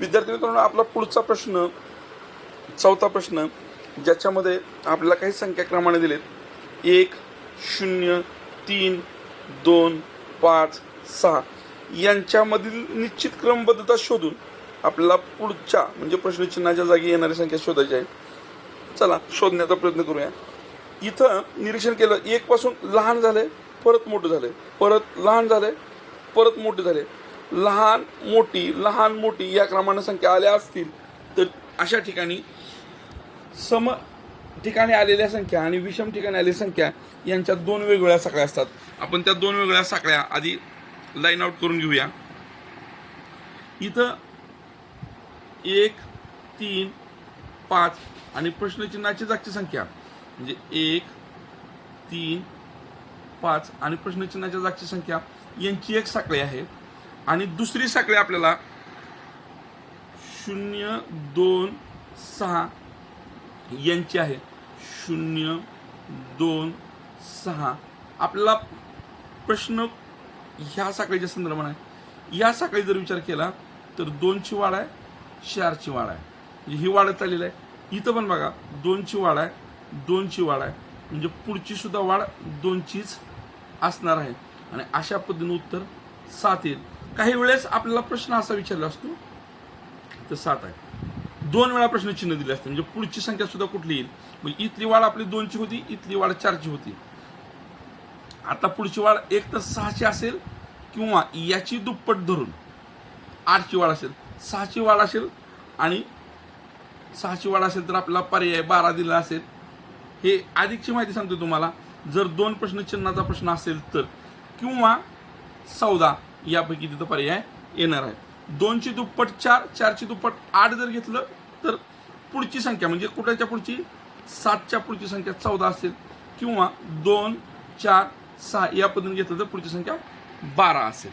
विद्यार्थी मित्रांनो आपला पुढचा प्रश्न चौथा प्रश्न ज्याच्यामध्ये आपल्याला काही संख्याक्रमाने दिलेत. एक शून्य तीन दोन पाच सहा. यांच्यामधील निश्चित क्रमबद्धता शोधून आपल्याला पुढच्या म्हणजे प्रश्नचिन्हाच्या जागी येणारी संख्या शोधायची आहे. चला शोधण्याचा प्रयत्न करूया. इथं निरीक्षण केलं एकपासून लहान झाले परत मोठं झाले परत लहान झाले परत मोठे झाले लहान मोठी लहान मोठी या क्रमाने संख्या आल्या असतील तर अशा ठिकाणी सम ठिकाणी आलेल्या संख्या आणि विषम ठिकाणी आलेल्या संख्या यांच्या दोन वेगवेगळ्या साखळ्या असतात. आपण त्या दोन वेगळ्या साखळ्या आधी लाईन आउट करून घेऊया. इथं एक तीन पाच आणि प्रश्नचिन्हाची जागची संख्या. म्हणजे एक तीन पाच आणि प्रश्नचिन्हाच्या जागची संख्या यांची एक साखळी आहे. आणि दुसरी साखळी आपल्याला शून्य दोन सहा यांची आहे. शून्य दोन सहा. आपल्याला प्रश्न ह्या साखळीच्या संदर्भात आहे. या साखळी जर विचार केला तर दोनची वाढ आहे चारची वाढ आहे. म्हणजे ही वाढत आलेली आहे. इथं पण बघा दोनची वाढ आहे दोनची वाढ आहे. म्हणजे पुढची सुद्धा वाढ दोनचीच असणार आहे. आणि अशा पद्धतीने उत्तर सात येईल. काही वेळेस आपल्याला प्रश्न असा विचारला असतो तर सात आहे. दोन वेळा प्रश्न चिन्ह दिले असते म्हणजे पुढची संख्या सुद्धा कुठली येईल? मग इथली वाढ आपली दोनची होती इथली वाढ चारची होती. आता पुढची वाढ एक तर सहाची असेल किंवा याची दुप्पट धरून आठची वाढ असेल सहाची वाढ असेल आणि सहाची वाढ असेल तर आपला पर्याय बारा दिला असेल. हे अधिकची माहिती सांगतो तुम्हाला जर दोन प्रश्न चिन्हाचा प्रश्न असेल तर किंवा चौदा यापैकी तिथं पर्याय येणार आहे. दोनची दुप्पट चार चारची दुप्पट आठ जर घेतलं तर पुढची संख्या म्हणजे कुठल्याच्या पुढची? सातच्या पुढची संख्या चौदा असेल किंवा दोन चार सहा या पद्धतीने घेतलं तर पुढची संख्या बारा असेल.